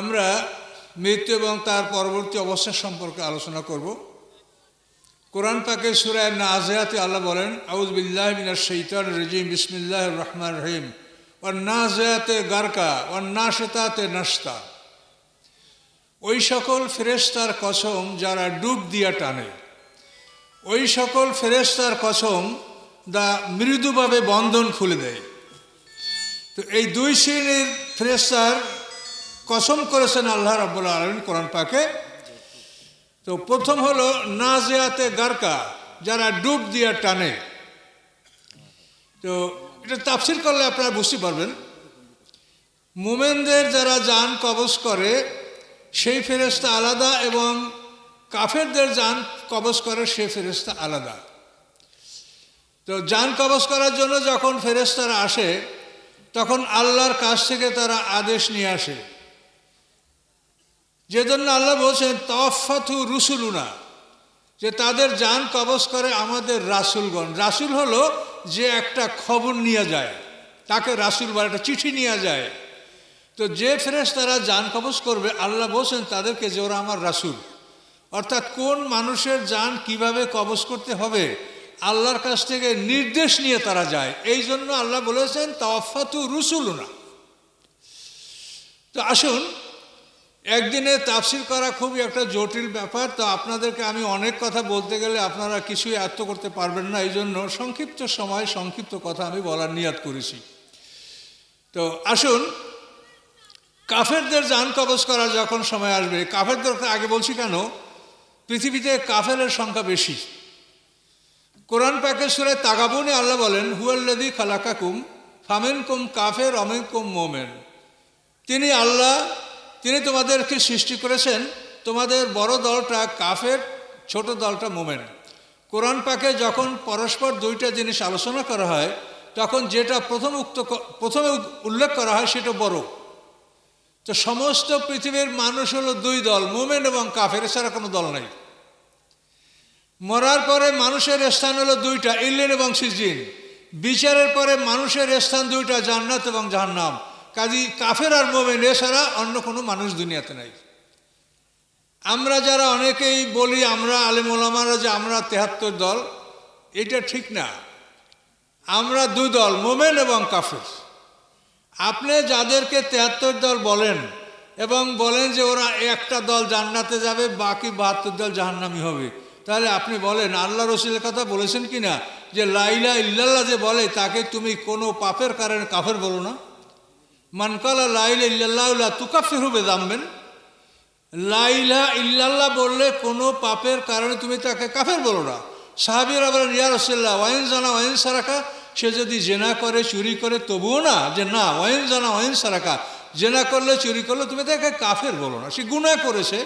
আমরা মৃত্যু এবং তার পরবর্তী অবস্থা সম্পর্কে আলোচনা করব। কোরআন পাকে সুরায় নাজেয়াতে আল্লাহ বলেন আউজ বিল্লাহ মিনার শৈতান রজিম বিসমিল্লাহ রহমান রহিম। ও নাজেয়াতে গারকা ও নাশেতাতে নাস্তা ওই সকল ফেরেস্তার কসম যারা ডুব দিয়া টানে, ওই সকল ফেরেস্তার কসম দা মৃদুভাবে বন্ধন খুলে দেয়। তো এই দুই শ্রেণির ফেরেস্তার কসম করেছেন আল্লাহ রাবুল আলমিন কোরআন পাকে। তো প্রথম হলো নাজিয়াতে গারকা, যারা ডুব দিয়ে টানে। তো এটা তাফসির করলে আপনারা বুঝতে পারবেন। মোমেনদের যারা যান কবজ করে, সেই ফেরেস্তা আলাদা এবং কাফেরদের যান কবজ করে সে ফেরেস্তা আলাদা। তো যান কবজ করার জন্য যখন ফেরেস্তারা আসে, তখন আল্লাহর কাছ থেকে তারা আদেশ নিয়ে আসে। যে জন্য আল্লাহ বলছেন তফাথু রুসুলুনা যে তাদের যান কবজ করে আমাদের রাসুলগণ। রাসুল হলো যে একটা খবর নিয়ে যায়, তাকে রাসুল বা একটা চিঠি নিয়ে যায়। তো যে ফেরেস তারা যান কবজ করবে, আল্লাহ বলছেন তাদেরকে যে ওরা আমার রাসুল। অর্থাৎ কোন মানুষের যান কীভাবে কবজ করতে হবে, আল্লাহর কাছ থেকে নির্দেশ নিয়ে তারা যায়। এই জন্য আল্লাহ বলেছেন তফাতু রুসুলুনা তো আসুন একদিনে তাফসির করা খুবই একটা জটিল ব্যাপার, তো আপনাদেরকে আমি অনেক কথা বলতে গেলে আপনারা কিছুই আয়ত্ত করতে পারবেন না এই জন্য সংক্ষিপ্ত সময়, সংক্ষিপ্ত কথা আমি বলার নিয়াদ করেছি। তো আসুন, কাফেরদের যান কবজ করার যখন সময় আসবে, কাফেরদের আগে বলছি কেন, পৃথিবীতে কাফেরের সংখ্যা বেশি। কোরআন প্যাকেজ সুরে তাগাবনে আল্লাহ বলেন হুয়াল্লাদি খালাকাকুম ফামেন কুম কাফের অমেন কুম মোমেন। তিনি আল্লাহ তিনি তোমাদেরকে সৃষ্টি করেছেন, তোমাদের বড় দলটা কাফের, ছোট দলটা মোমেন। কোরআন পাকে যখন পরস্পর দুইটা জিনিস আলোচনা করা হয়, তখন যেটা প্রথম উক্ত প্রথমে উল্লেখ করা হয় সেটা বড়। তো সমস্ত পৃথিবীর মানুষ হলো দুই দল, মোমেন এবং কাফের, এছাড়া কোনো দল নাই। মরার পরে মানুষের স্থান হলো দুইটা ইল্লেন এবং সিজিন। বিচারের পরে মানুষের স্থান দুইটা, জান্নাত এবং জাহান্নাম। কাজী কাফের আর মোমেন, এছাড়া অন্য কোনো মানুষ দুনিয়াতে নাই। আমরা যারা অনেকেই বলি, আমরা আলেম ওলামারা যে আমরা তেহাত্তর দল, এটা ঠিক না। আমরা দুই দল, মোমেন এবং কাফের। আপনি যাদেরকে তেহাত্তর দল বলেন এবং বলেন যে ওরা একটা দল জান্নাতে যাবে, বাকি বাহাত্তর দল জাহান্নামি হবে, তাহলে আপনি বলেন, আল্লাহ রসুলের কথা বলেছেন কি না যে লাইলা ইল্লাল্লাহ যে বলে, তাকে তুমি কোনো পাপের কারণে কাফের বলো না। মানকালা লাইলা ইল্লাল্লাহ তুকাফের হবে জানবেন লাইলা ইল্লাল্লাহ বললে কোনো পাপের কারণে তুমি তাকে কাফের বলো না। সাহাবির আবার ইয়া রসল্লাহ ওয়াইন জানা ওয়াইন সারাকা। সে যদি জেনা করে, চুরি করে, তবুও না যে না ওয়াইন জানা ওয়াইন সারাকা। জেনা করলে, চুরি করলে তুমি তাকে কাফের বলো না। সে গুণা করেছে।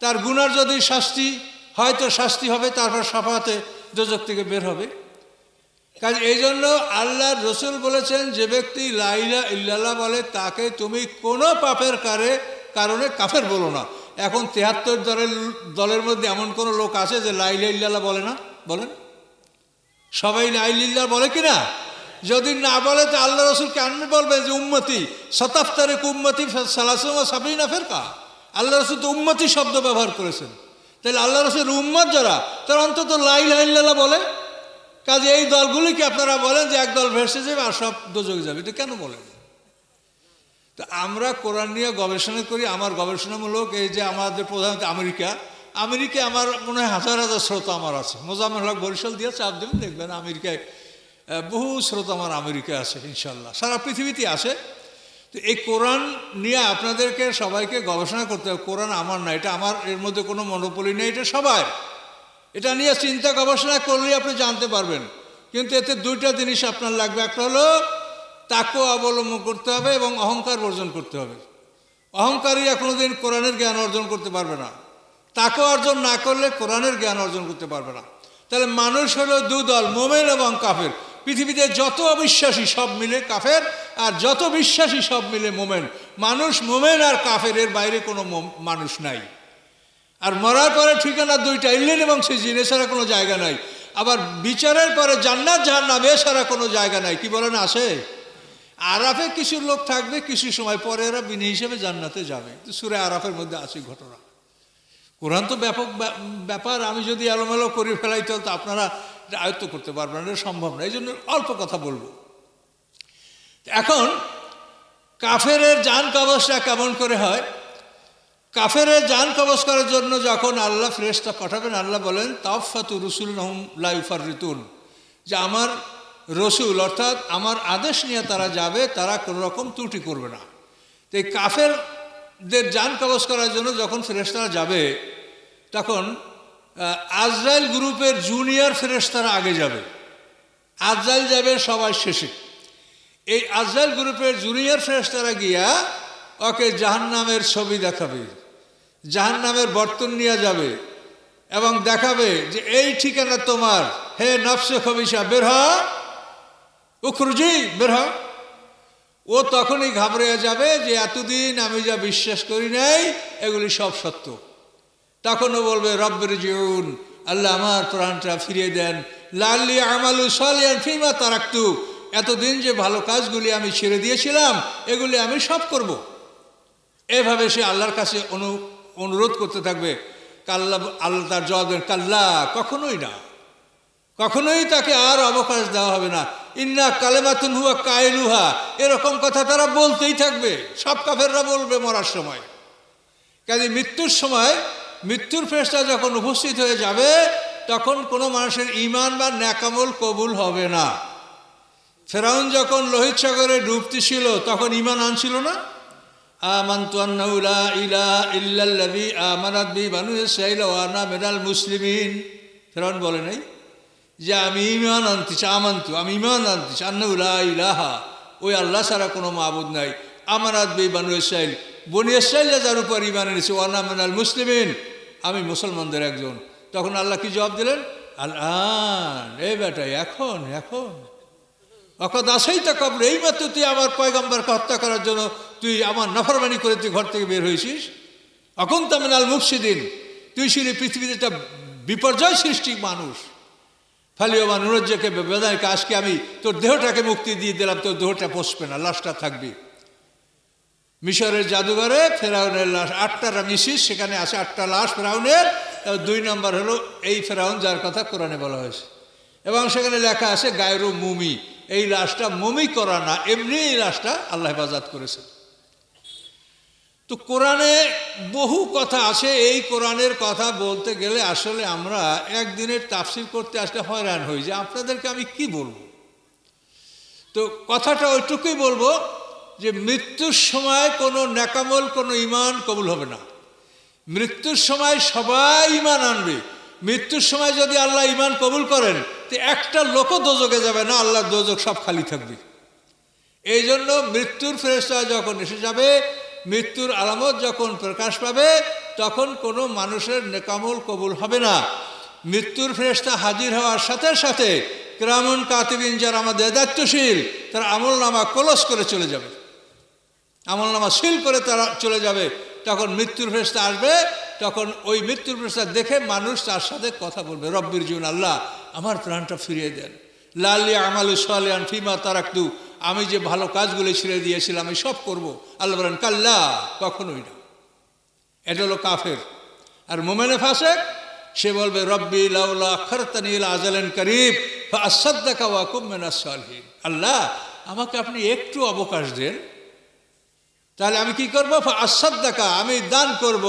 তার গুনার যদি শাস্তি হয়তো শাস্তি হবে, তারপর সাফাতে দোজক থেকে বের হবে। কাজ এই জন্য আল্লাহর রসুল বলেছেন, যে ব্যক্তি লাইলা ইল্লাল্লাহ বলে, তাকে তুমি কোনো পাপের কারে, কারণে কাফের বলো না। এখন তেহাত্তর দলের দলের মধ্যে এমন কোনো লোক আছে যে লাইলা ইল্লাল্লাহ বলে না? বলেন। সবাই লাইলিল্লাহ বলে কি না যদি না বলে, তো আল্লাহ রসুল কেন বলবে যে উম্মতি? শতাফতারেক উম্মতি সালাসমা সাবিনা ফেরকা। আল্লাহ রসুল তো উম্মতি শব্দ ব্যবহার করেছেন। তাহলে আল্লাহ রসুল উম্মত যারা, তারা অন্তত লাইল্লাহ বলে? কাজে এই দলগুলিকে আপনারা বলেন যে এক দল ভেসে যাবে আর সব দোজকে যাবে। এটা কেন বলেন? তো আমরা কোরআন নিয়ে গবেষণা করি, আমার গবেষণামূলক এই যে আমাদের প্রধানত আমেরিকা। আমেরিকায় আমার মনে হয় হাজার হাজার শ্রোতা আমার আছে। মোজাম্মেল হক বরিশাল দিয়ে চাপ দেবেন, দেখবেন আমেরিকায় বহু শ্রোতা আমার আমেরিকায় আছে ইনশাল্লাহ সারা পৃথিবীতে আছে। তো এই কোরআন নিয়ে আপনাদেরকে সবাইকে গবেষণা করতে হবে। কোরআন আমার না, এটা আমার এর মধ্যে কোনো মনোপলি নেই, এটা সবার। এটা নিয়ে চিন্তা গবেষণা করলেই আপনি জানতে পারবেন। কিন্তু এতে দুইটা জিনিস আপনার লাগবে। একটা হলো তাকেও অবলম্বন করতে হবে এবং অহংকার বর্জন করতে হবে। অহংকারীরা কোনোদিন কোরআনের জ্ঞান অর্জন করতে পারবে না। তাকে অর্জন না করলে কোরআনের জ্ঞান অর্জন করতে পারবে না। তাহলে মানুষ হলো দু দল, মোমেন এবং কাফের। পৃথিবীতে যত অবিশ্বাসী সব মিলে কাফের, আর যত বিশ্বাসী সব মিলে মোমেন। মানুষ মোমেন আর কাফের, এর বাইরে কোনো মানুষ নাই। আর মরার পরে ঠিকানা দুইটা ইল্লেন এবং সিজিন, এছাড়া কোনো জায়গা নাই। আবার বিচারের পরে জান্নাত, জাহান্নাম, এছাড়া কোনো জায়গা নাই। কি বলেন, আসে? আরাফে কিছু লোক থাকবে, কিছু সময় পরে এরা বিনি হিসেবে জান্নাতে যাবে। সুরে আরাফের মধ্যে আছে ঘটনা। কোরআন তো ব্যাপক ব্যা- ব্যাপার। আমি যদি এলোমেলো করে ফেলাই, তো আপনারা আয়ত্ত করতে পারবেন এটা সম্ভব না। এই জন্য অল্প কথা বলব। এখন, কাফেরের যান কবচটা কেমন করে হয়? কাফেরের যান কবচ করার জন্য যখন আল্লাহ ফ্রেশটা পাঠাবেন, আল্লাহ বলেন তাফাতু রসুল নহম লাইফার ঋতুন যে আমার রসুল, অর্থাৎ আমার আদেশ নিয়ে তারা যাবে, তারা কোনো রকম ত্রুটি করবে না। তো এই কাফেরদের যান কবচ করার জন্য যখন ফেরেশতারা যাবে, তখন আজরাইল গ্রুপের জুনিয়র ফেরেশতারা আগে যাবে। আজরাইল যাবে সবাই শেষে। এই আজরাইল গ্রুপের জুনিয়র ফেরেশতারা গিয়া ওকে জাহান্নামের ছবি দেখাবে। জাহান্নামের বর্তন নিয়ে যাবে এবং দেখাবে যে এই ঠিকানা তোমার। হে নফসে খবিসা বের হ। উখরুজি, বের হ। ও তখনই ঘাবড়ে যাবে যে এতদিন আমি যা বিশ্বাস করি নাই, এগুলি সব সত্য। তখনও বলবে রব্বের জিউন আল্লাহ আমার প্রাণটা ফিরিয়ে দেন। লাল্লি আমালু সালিয়ান ফিমা তারাক্তু, এতদিন যে ভালো কাজগুলি আমি ছেড়ে দিয়েছিলাম, এগুলি আমি সব করব। এভাবে সে আল্লাহর কাছে অনু অনুরোধ করতে থাকবে, কাল্লা, আল্লাহ তার জবাব দেন, কাল্লা, কখনোই না। কখনোই তাকে আর অবকাশ দেওয়া হবে না। ইন্না কালেমাতুন হুয়া কায়লুহা, এরকম কথা তারা বলতেই থাকবে, সব কাফেররা বলবে মরার সময়। কাজে মৃত্যুর সময়, মৃত্যুর ফেসটা যখন উপস্থিত হয়ে যাবে, তখন কোনো মানুষের ইমান বা ন্যাকামল কবুল হবে না। ফেরাউন যখন লোহিত সাগরে ডুবতে ছিল, তখন ইমান আনছিল না? আমান্তু আন্নাহু লা ইলাহা ইল্লাল্লাযী আমানাত বি বানু ইসরাঈল ওয়া আনা মিনাল মুসলিমিন ফেরাউন বলে নাই যে আমি ইমান আনতেছি, আমান্তু, আমি ইমান আনতেছি, আন্নাহু লা ইলাহা, ওই আল্লাহ ছাড়া কোনো মাবুদ নাই। আমানাত বি বানু ইসরাঈল বনি ইসরাঈল যার উপর ইমান এনেছে ওয়া আনা মিনাল মুসলিমিন। আমি মুসলমানদের একজন। তখন আল্লাহ কি জবাব দিলেন? আল আন এ বেটা এখন এখন। অকদ আসেই তা কবর, এই মাত্র তুই আমার পয়গম্বরকে হত্যা করার জন্য তুই আমার নফরমানি করে তুই ঘর থেকে বের হয়েছিস। অকুন তামিনাল মুফসিদিন, তুই ছিলি পৃথিবীতে একটা বিপর্যয় সৃষ্টি মানুষ। ফালিওমান নুরজ্জকে বেদায়কে আজকে আমি তোর দেহটাকে মুক্তি দিয়ে দিলাম, তোর দেহটা পচবে না, লাশটা থাকবি। মিশরের জাদুঘরে ফেরাউনের লাশ, আটটা মিশিস সেখানে আছে আটটা লাশ ফেরাউনের। দুই নম্বর হলো এই ফেরাউন, যার কথা কোরআনে বলা হয়েছে। এবং সেখানে লেখা আছে গায়রু মুমি এই লাশটা মমি করা না, এমনি এই লাশটা আল্লাহ হেফাজত করেছে তো কোরআনে বহু কথা আছে, এই কোরআনের কথা বলতে গেলে আসলে আমরা একদিনের তাফসিল করতে আসলে হয়রান হই যে আপনাদেরকে আমি কি বলব? তো কথাটা ওইটুকুই বলব যে মৃত্যুর সময় কোনো ন্যাকামল, কোনো ইমান কবুল হবে না। মৃত্যুর সময় সবাই ইমান আনবে। মৃত্যুর সময় যদি আল্লাহ ইমান কবুল করেন, তো একটা লোকও দোজকে যাবে না, আল্লাহর দোজক সব খালি থাকবে। এই জন্য মৃত্যুর ফেরেস্তা যখন এসে যাবে, মৃত্যুর আলামত যখন প্রকাশ পাবে, তখন কোনো মানুষের নেকামল কবুল হবে না। মৃত্যুর ফেরেস্তা হাজির হওয়ার সাথে সাথে ক্রামন কাতিবিন যারা আমাদের দায়িত্বশীল, তারা আমল নামা কলস করে চলে যাবে। আমল নামা সিল করে তারা চলে যাবে। তখন মৃত্যুর ফেরেস্তা আসবে তখন ওই মৃত্যুর ফেরেস্তা দেখে মানুষ তার সাথে কথা বলবে, রব্বির জুন আল্লাহ, আমার প্রাণটা ফিরিয়ে দেন। লালিয়া আমালু সালিয়ান ফিমা তারাকতু, আমি যে ভালো কাজগুলো ছেড়ে দিয়েছিলাম, আমি সব করব। আল্লাহ বলেন, কাল্লা, কখনোই না। এটা হলো কাফের। আর মোমেনে ফাঁসে সে বলবে, রব্বি লাউলা খরতানিল আজালেন করিব আসাদ্দাকা ওয়াকুম আল্লাহ, আমাকে আপনি একটু অবকাশ দেন, তাহলে আমি কি করব? আসাদ্দাকা, আমি দান করব।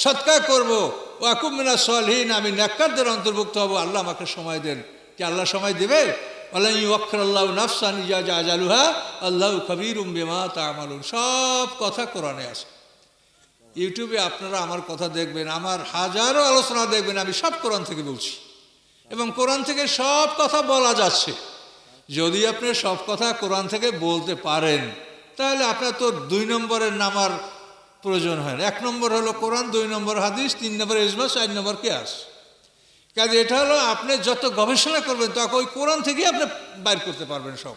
সৎকার করব। ও আকুমিনা সলহীন, আমি নেককারদের অন্তর্ভুক্ত হব। আল্লাহ আমাকে সময় দেন। কি আল্লাহ সময় দেবে? অক্ষর আল্লাহ কবির উম্বেমা সব কথা কোরআনে আছে। ইউটিউবে আপনারা আমার কথা দেখবেন, আমার হাজারো আলোচনা দেখবেন, আমি সব কোরআন থেকে বলছি। এবং কোরআন থেকে সব কথা বলা যাচ্ছে। যদি আপনি সব কথা কোরআন থেকে বলতে পারেন, তাহলে আপনার তো দুই নম্বরের নামার প্রয়োজন হয় এক নম্বর হলো কোরআন, দুই নম্বর হাদিস, তিন নম্বর ইজমা, চার নম্বর কেয়াস। কাজে এটা হলো আপনি যত গবেষণা করবেন তখন ওই কোরআন থেকেই আপনি বাইর করতে পারবেন সব।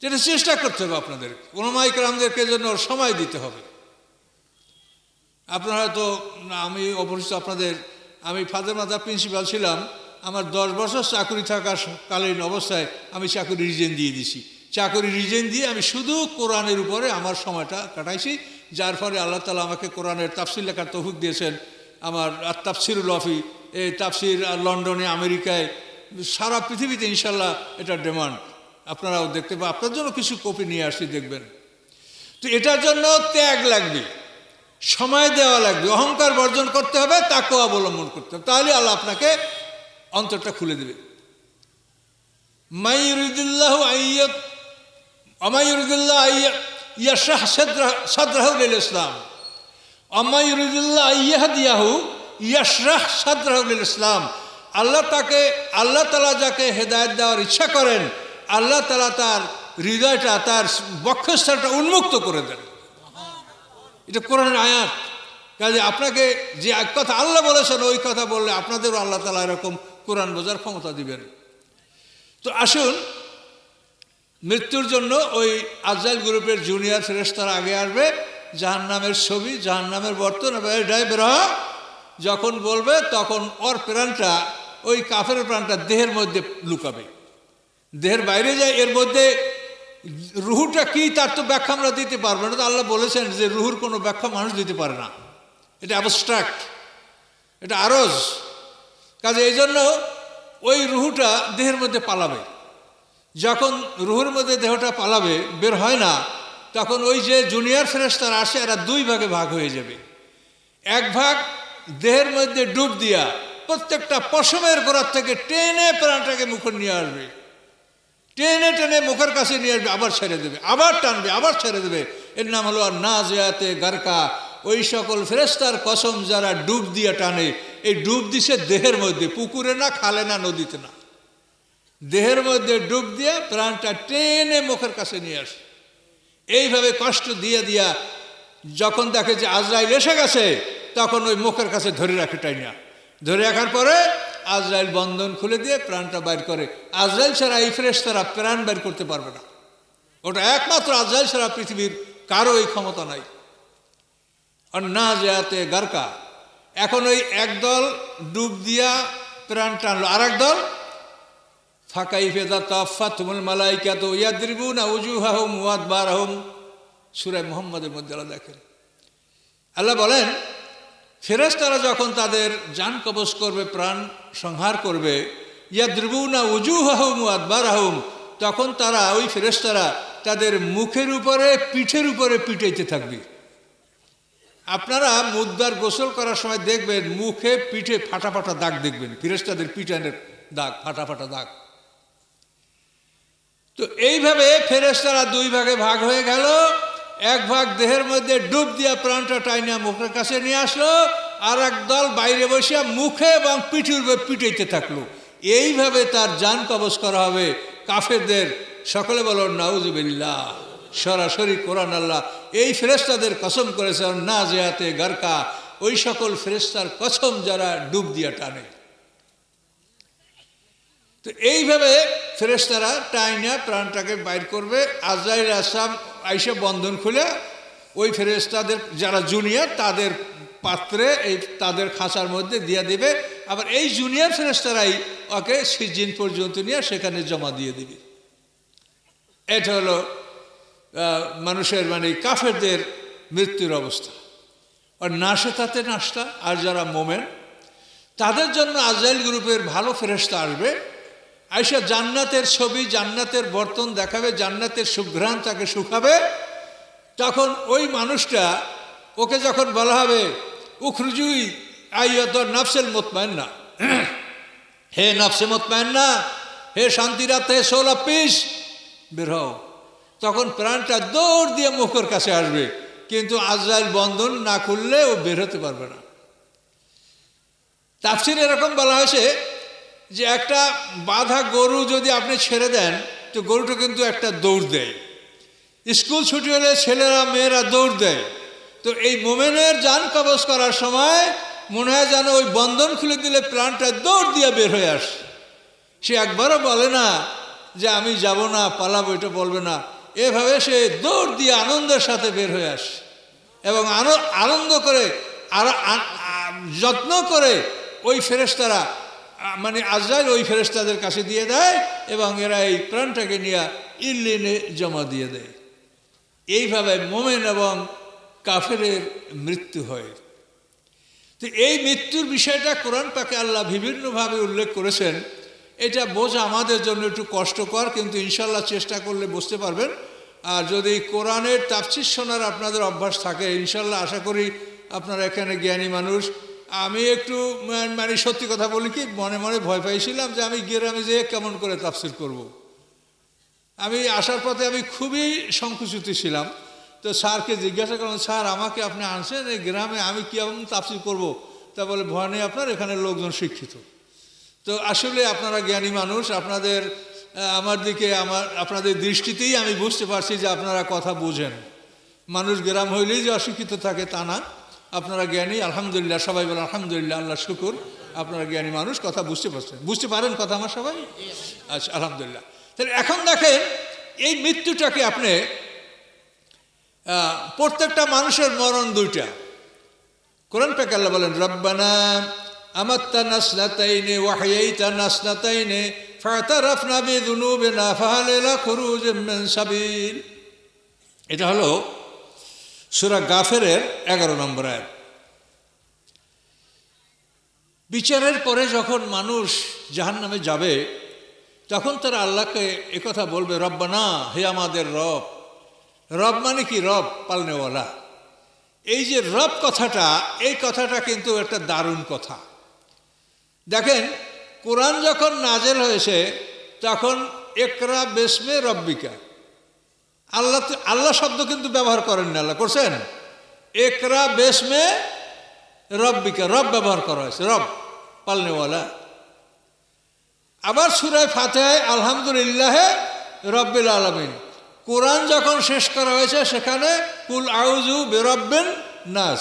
যেটা চেষ্টা করতে হবে আপনাদের। কোনো মাইকরামদেরকে জন্য সময় দিতে হবে। আপনারা হয়তো আমি অপরিচিত আপনাদের, আমি ফাদের মাতা প্রিন্সিপাল ছিলাম। আমার দশ বছর চাকরি থাকার কালীন অবস্থায় আমি চাকরি রিজেন দিয়ে দিছি। চাকরি রিজেন দিয়ে আমি শুধু কোরআনের উপরে আমার সময়টা কাটাইছি। যার ফলে আল্লাহ তালা আমাকে কোরআনের তাফসির লেখার তৌফিক দিয়েছেন। আমার আর তাফসিরুল অফি এই তাফসির লন্ডনে, আমেরিকায়, সারা পৃথিবীতে ইনশাল্লাহ এটা ডিমান্ড আপনারাও দেখতে পাবেন আপনার জন্য কিছু কপি নিয়ে আসছি দেখবেন। তো এটার জন্য ত্যাগ লাগবে, সময় দেওয়া লাগবে, অহংকার বর্জন করতে হবে, তাকেও অবলম্বন করতে হবে। তাহলে আল্লাহ আপনাকে অন্তরটা খুলে দেবে। মাইরুদুল্লাহ আইয়ত অমাইরুদুল্লাহ আইয়া ইয়াশাহ সাদরাহুল ইসলাম। অমাইরুদুল্লাহ আইয়াহাদিয়াহু ইয়াশরাহ সাদরাহুল ইসলাম। আল্লাহ তাকে আল্লাহ তালা যাকে হেদায়ত দেওয়ার ইচ্ছা করেন, আল্লাহ তালা তার হৃদয়টা, তার বক্ষস্থলটা উন্মুক্ত করে দেন। এটা কোরআনের আয়াত। কাজে আপনাকে যে এক কথা আল্লাহ বলেছেন, ওই কথা বললে আপনাদেরও আল্লাহ তালা এরকম কোরআন বোঝার ক্ষমতা দিবেন। তো আসুন মৃত্যুর জন্য ওই আজরাইল গ্রুপের জুনিয়র ফেরেস্তার আগে আসবে, জাহান্নামের ছবি, জাহান্নামের বর্তন এটাই বের হ। যখন বলবে, তখন ওর প্রাণটা, ওই কাফের প্রাণটা দেহের মধ্যে লুকাবে। দেহের বাইরে যায়, এর মধ্যে রুহুটা কি, তার তো ব্যাখ্যা আমরা দিতে পারব না, তো আল্লাহ বলেছেন যে রুহুর কোনো ব্যাখ্যা মানুষ দিতে পারে না। এটা অ্যাবস্ট্রাক্ট এটা আরজ। কাজে এই জন্য ওই রুহুটা দেহের মধ্যে পালাবে। যখন রুহুর মধ্যে দেহটা পালাবে, বের হয় না, তখন ওই যে জুনিয়র ফেরেস্তারা আসে, এরা দুই ভাগে ভাগ হয়ে যাবে। এক ভাগ দেহের মধ্যে ডুব দিয়া প্রত্যেকটা পশমের গোড়ার থেকে টেনে প্রাণটাকে মুখে নিয়ে আসবে। টেনে টেনে মুখের কাছে নিয়ে আসবে, আবার ছেড়ে দেবে, আবার টানবে, আবার ছেড়ে দেবে। এর নাম হলো আর না জয়াতে গারকা। ওই সকল ফেরেস্তার কসম যারা ডুব দিয়ে টানে, এই ডুব দিছে দেহের মধ্যে, পুকুরে না, খালে না, নদীতে না। দেহের মধ্যে ডুব দিয়ে প্রাণটা টেনে মুখের কাছে নিয়ে আসে। এইভাবে কষ্ট দিয়ে দিয়া যখন দেখে যে আজরাইল এসে গেছে, তখন ওই মুখের কাছে ধরে রাখে টাই না ধরে রাখার পরে আজরাইল বন্ধন খুলে দিয়ে প্রাণটা বাইর করে। আজরাইল ছাড়া এই ফ্রেশ তারা প্রাণ বের করতে পারবে না। ওটা একমাত্র আজরাইল ছাড়া পৃথিবীর কারও এই ক্ষমতা নাই। আর না যেতে গারকা। এখন ওই একদল ডুব দিয়া প্রাণ টানলো আর দল ফাঁকাই ফেদা তাফা তুমুল মালাইকা তো ইয়াদ্রিবু না উজু হাহুম ওয়াদ বার আহম সুরাই মোহাম্মদের মধ্যে আল্লাহ আল্লাহ বলেন, ফেরেশতারা যখন তাদের যান কবজ করবে, প্রাণ সংহার করবে ইয়াদ্রিবু না উজু হাহুম ওয়াদ বার আহম তখন তারা, ওই ফেরেশতারা তাদের মুখের উপরে, পিঠের উপরে পিটাইতে থাকবে। আপনারা মুদ্রার গোসল করার সময় দেখবেন, মুখে পিঠে ফাটা ফাটা দাগ দেখবেন ফিরেস্তাদের পিটানের দাগ, ফাটা ফাটা দাগ। তো এইভাবে ফেরেস্তারা দুই ভাগে ভাগ হয়ে গেল। এক ভাগ দেহের মধ্যে ডুব দিয়া প্রাণটা টাইনিয়া মুখের কাছে নিয়ে আসলো, আর এক দল বাইরে বসিয়া মুখে এবং পিঠের পিটাইতে থাকল। এইভাবে তার যান কবজ করা হবে কাফেরদের। সকলে বলো, নাউজুবিল্লাহ। সরাসরি কোরআন আল্লাহ এই ফেরেস্তাদের কসম করেছেন না জেয়াতে গারকা। ওই সকল ফেরেস্তার কসম যারা ডুব দিয়া টানে। তো এইভাবে ফেরেস্তারা টাইনা প্রাণটাকে বাইর করবে, আজরাইল আসাম আইসে বন্ধন খুলে ওই ফেরেস্তাদের যারা জুনিয়র, তাদের পাত্রে এই তাদের খাঁচার মধ্যে দিয়ে দেবে। আবার এই জুনিয়র ফেরেস্তারাই ওকে সিজিন পর্যন্ত নিয়ে সেখানে জমা দিয়ে দিবে। এটা হলো মানুষের মানে কাফেরদের মৃত্যুর অবস্থা। আর নাশে তাতে নাশতা, আর যারা মোমেন, তাদের জন্য আজরাইল গ্রুপের ভালো ফেরেস্তা আসবে। আইসা জান্নাতের ছবি, জান্নাতের বর্তন দেখাবে, জান্নাতের সুঘ্রাণ তাকে শুকাবে। তখন ওই মানুষটা, ওকে যখন বলা হবে, উখরুজুই আইয়ত নাফসেল না হে নাফসে না হে শান্তিরাত হে সোলা পিস, বের হও। তখন প্রাণটা দৌড় দিয়ে মুখের কাছে আসবে। কিন্তু আজরাইল বন্ধন না খুললে ও বের হতে পারবে না। তাফসির এরকম বলা হয়েছে যে একটা বাধা গরু যদি আপনি ছেড়ে দেন তো গরুটা কিন্তু একটা দৌড় দেয়। স্কুল ছুটি হলে ছেলেরা মেয়েরা দৌড় দেয়। তো এই মোমেনের যান কবজ করার সময় মনে হয় যেন ওই বন্ধন খুলে দিলে প্রাণটা দৌড় দিয়ে বের হয়ে আসে। সে একবারও বলে না যে আমি যাব না পালাবো এটা বলবে না। এভাবে সে দৌড় দিয়ে আনন্দের সাথে বের হয়ে আসে এবং আনো- আনন্দ করে আর যত্ন করে ওই ফেরেশতারা আ, মানে আজরাইল ওই ফেরেস্তাদের কাছে দিয়ে দেয় এবং এরা এই প্রাণটাকে নিয়ে ইল্লিনে জমা দিয়ে দেয়। এইভাবে মোমেন এবং কাফেরের মৃত্যু হয়। তো এই মৃত্যুর বিষয়টা কোরআন পাকে আল্লাহ বিভিন্নভাবে উল্লেখ করেছেন। এটা বোঝা আমাদের জন্য একটু কষ্টকর, কিন্তু ইনশাল্লাহ চেষ্টা করলে বুঝতে পারবেন। আর যদি কোরআনের তাফসির শোনার আপনাদের অভ্যাস থাকে ইনশাল্লাহ আশা করি আপনারা এখানে জ্ঞানী মানুষ। আমি একটু, মান- মানে সত্যি কথা বলি কি, মনে মনে ভয় পাইছিলাম যে আমি গ্রামে যেয়ে কেমন করে তাফসির করব। আমি আসার পথে আমি খুবই সংকুচিত ছিলাম। তো স্যারকে জিজ্ঞাসা করলাম, স্যার, আমাকে আপনি আনছেন এই গ্রামে, আমি কেমন তাফসির করব? তা বলে, ভয় নেই আপনার, এখানে লোকজন শিক্ষিত। তো আসলে আপনারা জ্ঞানী মানুষ, আপনাদের আমার দিকে, আমার, আপনাদের দৃষ্টিতেই আমি বুঝতে পারছি যে আপনারা কথা বুঝেন। মানুষ গ্রাম হইলেই যে অশিক্ষিত থাকে তা না। আপনারা জ্ঞানী, আলহামদুলিল্লাহ, সবাই বলেন আলহামদুলিল্লাহ, আল্লাহ শুকুর। আপনারা জ্ঞানী মানুষ, কথা বুঝতে পারছেন। বুঝতে পারেন কথা আমার সবাই? আচ্ছা আলহামদুলিল্লাহ। তাহলে এখন দেখেন, এই মৃত্যুটাকে আপনি প্রত্যেকটা মানুষের মরণ দুইটা। কোরআন পেক আল্লাহ বলেন, রব্বানা আমাত্তা নাসলাতাইনে ওয়াহাইতা নাসলাতাইনে, ফাতারাফনা বিদুনুবিনা ফাহালিলা খুরুজিম মিন সাবিল। এটা হলো সূরা গাফেরের এগারো নম্বর আয়াত। বিচারের পরে যখন মানুষ জাহান নামে যাবে, তখন তারা আল্লাহকে একথা বলবে, রব্বানা, হে আমাদের রব। রব মানে কি? রব, পালনেওয়ালা। এই যে রব কথাটা, এই কথাটা কিন্তু একটা দারুণ কথা। দেখেন, কোরআন যখন নাজেল হয়েছে, তখন একরা বেসমে রব্বিকা। আল্লাহ আল্লাহ শব্দ কিন্তু ব্যবহার করেন না, আল্লাহ করছেন? একরা বেসমে রব্বিকা, রব ব্যবহার করা হয়েছে, রব, পালনেওয়ালা। আবার সুরায় ফাতেহায়, আলহামদুলিল্লাহ রব্বিল আলমিন। কোরআন যখন শেষ করা হয়েছে, সেখানে কুল আউজু বেরব্বেন নাস।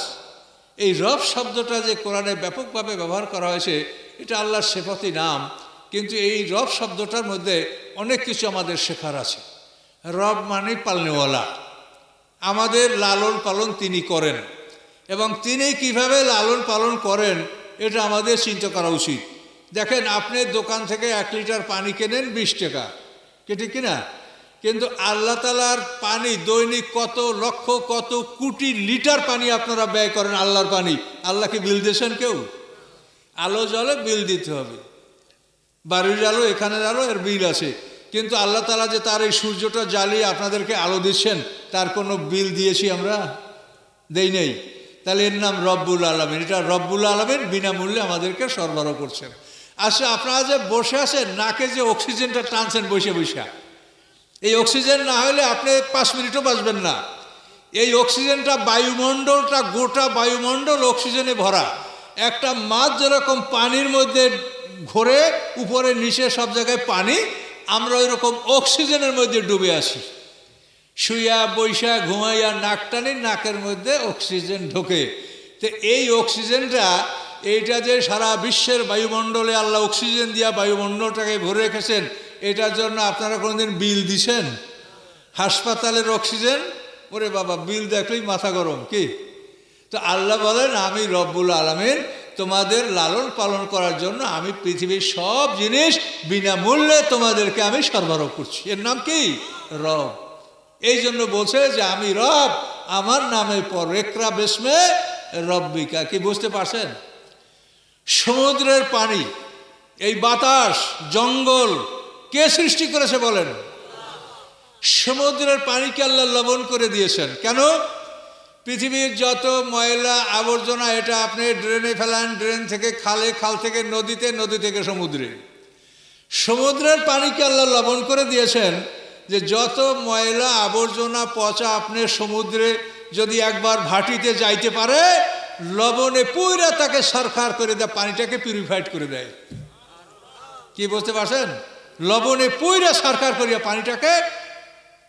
এই রব শব্দটা যে কোরআনে ব্যাপকভাবে ব্যবহার করা হয়েছে, এটা আল্লাহর সেফতি নাম। কিন্তু এই রব শব্দটার মধ্যে অনেক কিছু আমাদের শেখার আছে। রব মানে পালনেওয়ালা। আমাদের লালন পালন তিনি করেন। এবং তিনি কীভাবে লালন পালন করেন, এটা আমাদের চিন্তা করা উচিত। দেখেন, আপনি দোকান থেকে এক লিটার পানি কেনেন বিশ টাকা। কি ঠিক কিনা? কিন্তু আল্লাহ তালার পানি, দৈনিক কত লক্ষ, কত কোটি লিটার পানি আপনারা ব্যয় করেন আল্লাহর পানি। আল্লাহকে বিল দিয়েছেন কেউ? আলো জলে বিল দিতে হবে। বাড়ির আলো, এখানের আলো, এর বিল আছে। কিন্তু আল্লাহ তালা যে তার এই সূর্যটা জ্বালিয়ে আপনাদেরকে আলো দিচ্ছেন, তার কোনো বিল দিয়েছি আমরা? দেই নেই। তাহলে এর নাম রব্বুল আলমিন। এটা রব্বুল আলমিন বিনামূল্যে আমাদেরকে সরবরাহ করছেন। আচ্ছা আপনারা যে বসে আছেন, নাকে যে অক্সিজেনটা টানছেন বসে বসে, এই অক্সিজেন না হলে আপনি পাঁচ মিনিটও বাঁচবেন না। এই অক্সিজেনটা বায়ুমণ্ডলটা, গোটা বায়ুমণ্ডল অক্সিজেনে ভরা। একটা মাছ যেরকম পানির মধ্যে ঘোরে, উপরে, নিচে সব জায়গায় পানি আমরা ওই রকম অক্সিজেনের মধ্যে ডুবে আছি শুইয়া, বৈশা, ঘুমাইয়া নাক টানি নাকের মধ্যে অক্সিজেন ঢোকে। তো এই অক্সিজেনটা, এইটা যে সারা বিশ্বের বায়ুমণ্ডলে আল্লাহ অক্সিজেন দিয়া বায়ুমণ্ডলটাকে ভরে রেখেছেন, এটার জন্য আপনারা কোনোদিন বিল দিছেন? হাসপাতালের অক্সিজেন? ওরে বাবা, বিল দেখলেই মাথা গরম, কি? তো আল্লাহ বলেন, আমি রব্বুল আলমিন তোমাদের লালন পালন করার জন্য আমি পৃথিবীর সব জিনিস বিনামূল্যে তোমাদেরকে আমি সরবরাহ করছি। এর নাম কি? রব। এই জন্য বলছে যে আমি রব, আমার নামে পর রেকরা বেসমে রব্বিকা। কি বুঝতে পারছেন? সমুদ্রের পানি, এই বাতাস, জঙ্গল, কে সৃষ্টি করেছে বলেন? সমুদ্রের পানিকে আল্লাহ লবণ করে দিয়েছেন। কেন? পৃথিবীর যত ময়লা আবর্জনা এটা আপনি ড্রেনে ফেলান, ড্রেন থেকে খালে, খাল থেকে নদীতে, নদী থেকে সমুদ্রে। সমুদ্রের পানিকে আল্লাহ লবণ করে দিয়েছেন যে যত ময়লা আবর্জনা পচা আপনি সমুদ্রে যদি একবার ভাটিতে যাইতে পারে, লবণে পুইরা তাকে সরকার করে দেয়, পানিটাকে পিউরিফাইড করে দেয়। কি বুঝতে পারছেন? লবণে পুইরা সরকার করিয়া পানিটাকে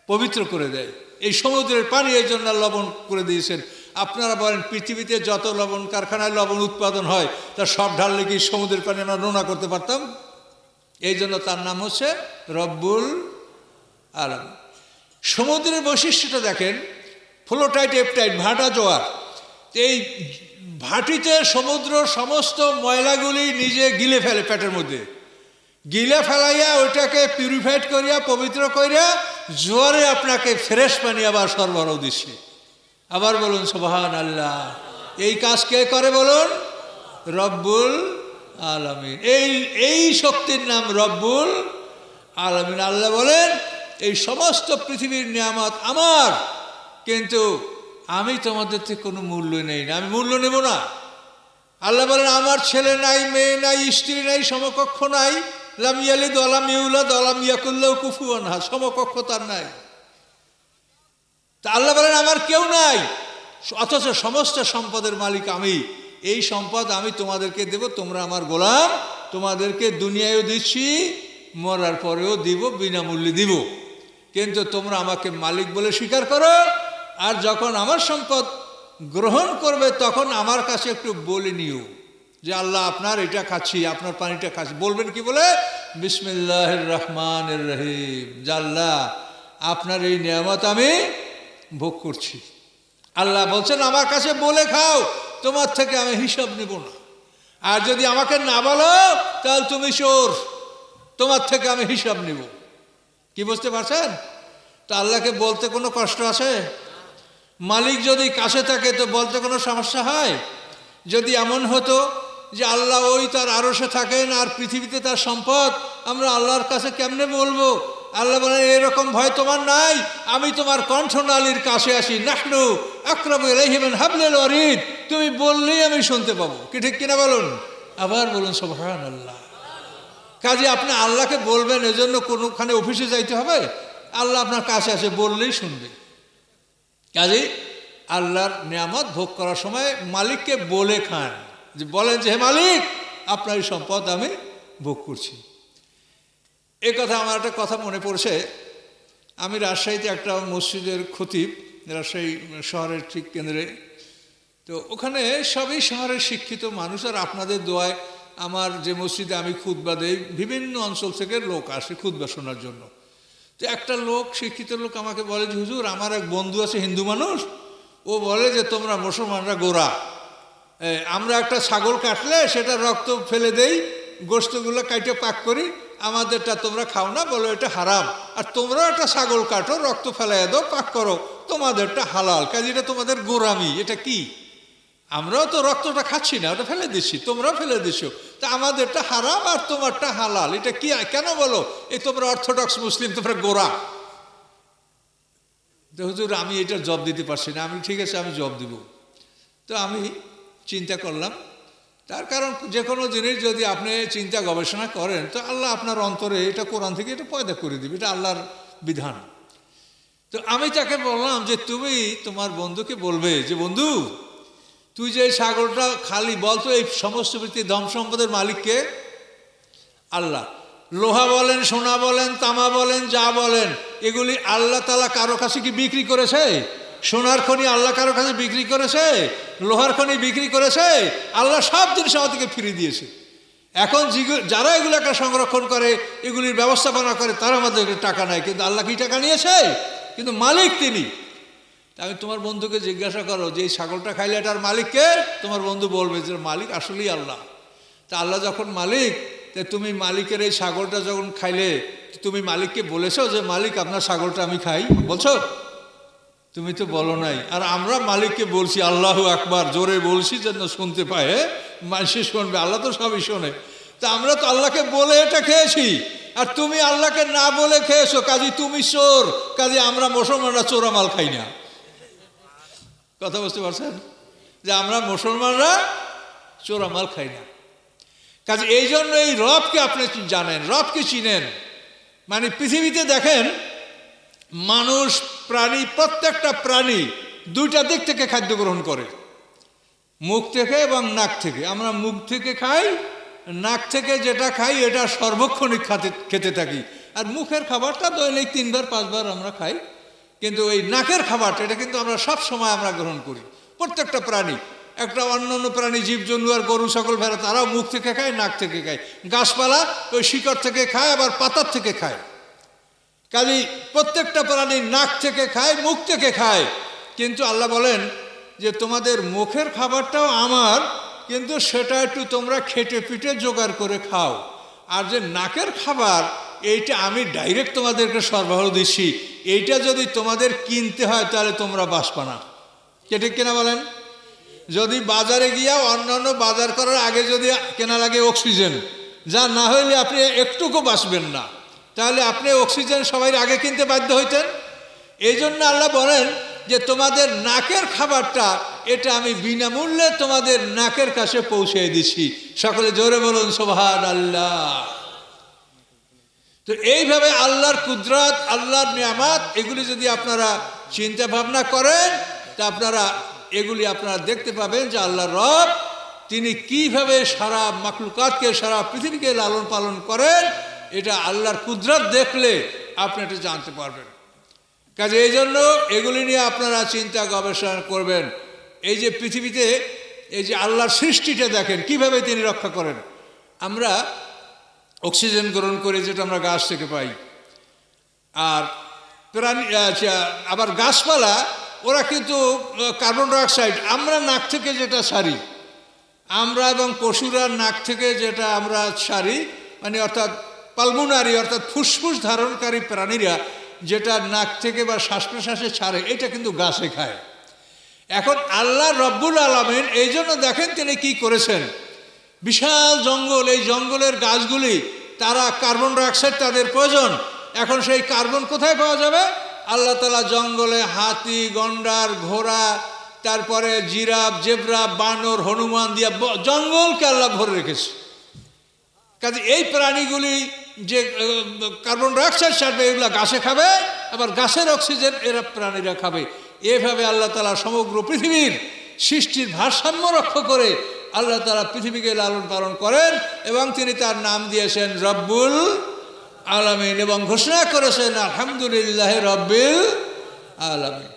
পবিত্র করে দেয়। এই সমুদ্রের পানি এই জন্য লবণ করে দিয়েছেন। আপনারা বলেন, পৃথিবীতে যত লবণ কারখানায় লবণ উৎপাদন হয়, তা সব ঢাললে কি সমুদ্রের পানি আমরা নোনা করতে পারতাম? এই জন্য তার নাম হচ্ছে রব্বুল আলম সমুদ্রের বৈশিষ্ট্যটা দেখেন, ফ্লোটাইট, এপটাইট, ভাটা, জোয়ার। এই ভাটিতে সমুদ্র সমস্ত ময়লাগুলি নিজে গিলে ফেলে পেটের মধ্যে। গিলে ফেলাইয়া ওইটাকে পিউরিফাইড করিয়া, পবিত্র করিয়া, জোয়ারে আপনাকে ফ্রেশ পানি আবার সরবরাহ দিচ্ছে আবার বলুন সোবাহান আল্লাহ এই কাজ কে করে বলুন? রব্বুল আলমিন। এই এই শক্তির নাম রব্বুল আলমিন। আল্লাহ বলেন, এই সমস্ত পৃথিবীর নিয়ামত আমার, কিন্তু আমি তোমাদের থেকে কোনো মূল্য নেই না। আমি মূল্য নেব না। আল্লাহ বলেন, আমার ছেলে নাই, মেয়ে নাই, স্ত্রী নাই, সমকক্ষ নাই। লাম দলাম ইউলা দলাম ইয়াকুল্লাহ কুফুয়ান হা সমকক্ষ তার নাই। তা আল্লাহ বলেন, আমার কেউ নাই। অথচ সমস্ত সম্পদের মালিক আমি। এই সম্পদ আমি তোমাদেরকে দেব, তোমরা আমার গোলাম। তোমাদেরকে দুনিয়ায়ও দিচ্ছি, মরার পরেও দিব, বিনামূল্যে দিব। কিন্তু তোমরা আমাকে মালিক বলে স্বীকার করো, আর যখন আমার সম্পদ গ্রহণ করবে, তখন আমার কাছে একটু বলে নিও। যে আল্লাহ আপনার এটা খাচ্ছি, আপনার পানিটা খাচ্ছি। বলবেন কি বলে? বিসমিল্লাহ রহমান রহিম জাল্লাহ আপনার এই নিয়ামত আমি ভোগ করছি। আল্লাহ বলছেন, আমার কাছে বলে খাও, তোমার থেকে আমি হিসাব নেব না। আর যদি আমাকে না বলো, তাহলে তুমি চোর। তোমার থেকে আমি হিসাব নেব। কি বুঝতে পারছেন? তো আল্লাহকে বলতে কোনো কষ্ট আছে? মালিক যদি কাছে থাকে, তো বলতে কোনো সমস্যা হয়? যদি এমন হতো যে আল্লাহ ওই তার আরসে থাকেন আর পৃথিবীতে তার সম্পদ, আমরা আল্লাহর কাছে কেমনে বলব? আল্লাহ বলেন, এরকম ভয় তোমার নাই। আমি তোমার কণ্ঠনালীর কাছে আসি। নাহনু আক্রম রেহিমেন হাবলেল অরিদ তুমি বললেই আমি শুনতে পাবো। কি ঠিক কিনা বলুন? আবার বলুন সোভান আল্লাহ কাজে আপনি আল্লাহকে বলবেন, এজন্য কোনোখানে অফিসে যাইতে হবে। আল্লাহ আপনার কাছে আসে, বললেই শুনবে। কাজে আল্লাহর নিয়ামত ভোগ করার সময় মালিককে বলে খান। যে বলেন যে হে মালিক আপনার এই সম্পদ আমি ভোগ করছি। এ কথা আমার একটা কথা মনে পড়ছে। আমি রাজশাহীতে একটা মসজিদের খতিব রাজশাহী শহরের ঠিক কেন্দ্রে। তো ওখানে সবই শহরের শিক্ষিত মানুষ আর আপনাদের দোয়ায় আমার যে মসজিদে আমি খুতবা দেই বিভিন্ন অঞ্চল থেকে লোক আসে খুতবা শোনার জন্য। তো একটা লোক শিক্ষিত লোক আমাকে বলে যে হুজুর আমার এক বন্ধু আছে হিন্দু মানুষ। ও বলে যে তোমরা মুসলমানরা এ, আমরা একটা ছাগল কাটলে সেটা রক্ত ফেলে দেই গোস্তগুলো কাইটে পাক করি, আমাদেরটা তোমরা খাও না, বলো এটা হারাম। আর তোমরাও একটা ছাগল কাটো, রক্ত ফেলাই দাও, পাক করো, তোমাদেরটা হালাল। কাজে এটা তোমাদের গোরামি এটা কি? আমরাও তো রক্তটা খাচ্ছি না, ওটা ফেলে দিচ্ছি তোমরাও ফেলে দিচ্ছ তা আমাদেরটা হারাম আর তোমারটা হালাল, এটা কি, কেন বলো? এই তোমরা অর্থোডক্স মুসলিম, তোমরা গোরা হুজুর, আমি এটা জব দিতে পারছি না, আমি ঠিক আছে, আমি জব দিব। তো আমি চিন্তা করলাম। তার কারণ যে কোনো জিনিস যদি আপনি চিন্তা গবেষণা করেন, তো আল্লাহ আপনার অন্তরে এটা কোরআন থেকে এটা পয়দা করে দিবে, এটা আল্লাহর বিধান। তো আমি তাকে বললাম যে, তুমি তোমার বন্ধুকে বলবে যে, বন্ধু, তুই যে ছাগলটা খালি বলতো এই সমস্ত বৃত্তি ধন সম্পদের মালিককে? আল্লাহ, লোহা বলেন, সোনা বলেন, তামা বলেন, যা বলেন, এগুলি আল্লাহ তালা কারও কাছে কি বিক্রি করেছে? সোনার খনি আল্লাহ কারও কাছে বিক্রি করেছে, লোহার খনি বিক্রি করেছে, আল্লাহ সব জিনিস আমাদেরকে ফিরিয়ে দিয়েছে। এখন যারা এগুলোকে সংরক্ষণ করে, এগুলির ব্যবস্থাপনা করে, তারা আমাদের টাকা নেয় কিন্তু আল্লাহ কি টাকা নিয়েছে? কিন্তু মালিক তিনি। আমি তোমার বন্ধুকে জিজ্ঞাসা করো, যে এই ছাগলটা খাইলে এটার মালিককে তোমার বন্ধু বলবে যে মালিক আসলেই আল্লাহ। তা আল্লাহ যখন মালিক, তা তুমি মালিকের এই ছাগলটা যখন খাইলে, তুমি মালিককে বলেছ যে, মালিক, আপনার ছাগলটা আমি খাই। বলছো? তুমি তো বলো নাই। আর আমরা মালিককে বলছি, আল্লাহ আকবার। জোরে বলছি যেন শুনতে পায় হ্যাঁ? মানুষে শুনবে, আল্লাহ তো সবই শোনে। তা আমরা তো আল্লাহকে বলে এটা খেয়েছি। আর তুমি আল্লাহকে না বলে খেয়েছো, কাজী তুমি চোর। কাজী আমরা মুসলমানরা চোরামাল খাই না। কথা বুঝতে পারছেন? যে আমরা মুসলমানরা চোরামাল খাই না। কাজে এই জন্য এই রবকে আপনি জানেন, রবকে চিনেন। মানে পৃথিবীতে দেখেন মানুষ, প্রাণী, প্রত্যেকটা প্রাণী দুইটা দিক থেকে খাদ্য গ্রহণ করে। মুখ থেকে এবং নাক থেকে। আমরা মুখ থেকে খাই, নাক থেকে যেটা খাই এটা সর্বক্ষণিক খাতে, খেতে থাকি। আর মুখের খাবারটা দৈনিক তিনবার, পাঁচবার আমরা খাই। কিন্তু এই নাকের খাবারটা, এটা কিন্তু আমরা সব সময় আমরা গ্রহণ করি। প্রত্যেকটা প্রাণী, একটা অন্য অন্য প্রাণী, জীবজন্তু আর গরু সকল ভেড়া, তারাও মুখ থেকে খায়, নাক থেকে খায়। গাছপালা ওই শিকড় থেকে খায়, আবার পাতার থেকে খায়। কাজেই প্রত্যেকটা প্রাণী নাক থেকে খায়, মুখ থেকে খায়। কিন্তু আল্লাহ বলেন যে, তোমাদের মুখের খাবারটাও আমার, কিন্তু সেটা একটু তোমরা খেটে পিটে জোগাড় করে খাও। আর যে নাকের খাবার, এইটা আমি ডাইরেক্ট তোমাদেরকে সরবরাহ দিচ্ছি। এইটা যদি তোমাদের কিনতে হয়, তাহলে তোমরা বাঁচবা না। কে ঠিক কিনা বলেন? যদি বাজারে গিয়া অন্যান্য বাজার করার আগে যদি কেনা লাগে অক্সিজেন, যা না হইলে আপনি একটুকু বাঁচবেন না। তাহলে আপনি অক্সিজেন সবাই আগে কিনতে বাধ্য হইতেন? এই জন্য আল্লাহ বলেন যে তোমাদের নাকের খাবারটা, এটা আমি বিনামূল্যে তোমাদের নাকের কাছে পৌঁছে দিছি। সকলে জোরে বলুন সোভান আল্লাহ তো এইভাবে আল্লাহর কুদরত, আল্লাহর নিয়ামাত, এগুলি যদি আপনারা চিন্তা ভাবনা করেন, তা আপনারা এগুলি আপনারা দেখতে পাবেন যে আল্লাহ রব, তিনি কীভাবে সারা মাকলুকাতকে সারা পৃথিবীকে লালন পালন করেন এটা আল্লাহর কুদরত দেখলে আপনি এটা জানতে পারবেন। কাজে এই জন্য এগুলি নিয়ে আপনারা চিন্তা গবেষণা করবেন। এই যে পৃথিবীতে এই যে আল্লাহর সৃষ্টিটা দেখেন কীভাবে তিনি রক্ষা করেন। আমরা অক্সিজেন গ্রহণ করে যেটা আমরা গাছ থেকে পাই। আর প্রাণী আচ্ছা, আবার গাছপালা ওরা কিন্তু কার্বন ডাইঅক্সাইড আমরা নাক থেকে যেটা ছাড়ি আমরা এবং পশুরা নাক থেকে যেটা আমরা ছাড়ি মানে অর্থাৎ পালমোনারি অর্থাৎ ফুসফুস ধারণকারী প্রাণীরা যেটা নাক থেকে বা শ্বাস প্রশ্বাসে ছাড়ে, এটা কিন্তু গাছে খায়। এখন আল্লাহ রব্বুল আলমিন এই জন্য দেখেন তিনি কি করেছেন। বিশাল জঙ্গল, এই জঙ্গলের গাছগুলি, তারা কার্বন ডাইঅক্সাইড তাদের প্রয়োজন। এখন সেই কার্বন কোথায় পাওয়া যাবে? আল্লাহ তালা জঙ্গলে হাতি, গন্ডার, ঘোড়া, তারপরে জিরাফ, জেবরা, বানর, হনুমান দিয়া জঙ্গলকে আল্লাহ ভরে রেখেছে। কাজে এই প্রাণীগুলি যে কার্বন ডাইঅক্সাইড ছাড়বে, এগুলো গাছে খাবে, আবার গাছের অক্সিজেন এরা প্রাণীরা খাবে। এভাবে আল্লাহ তালা সমগ্র পৃথিবীর সৃষ্টির ভারসাম্য রক্ষা করে আল্লাহ তালা পৃথিবীকে লালন পালন করেন এবং তিনি তার নাম দিয়েছেন রব্বুল আলামিন এবং ঘোষণা করেছেন, আলহামদুলিল্লাহ রব্বিল আলামিন।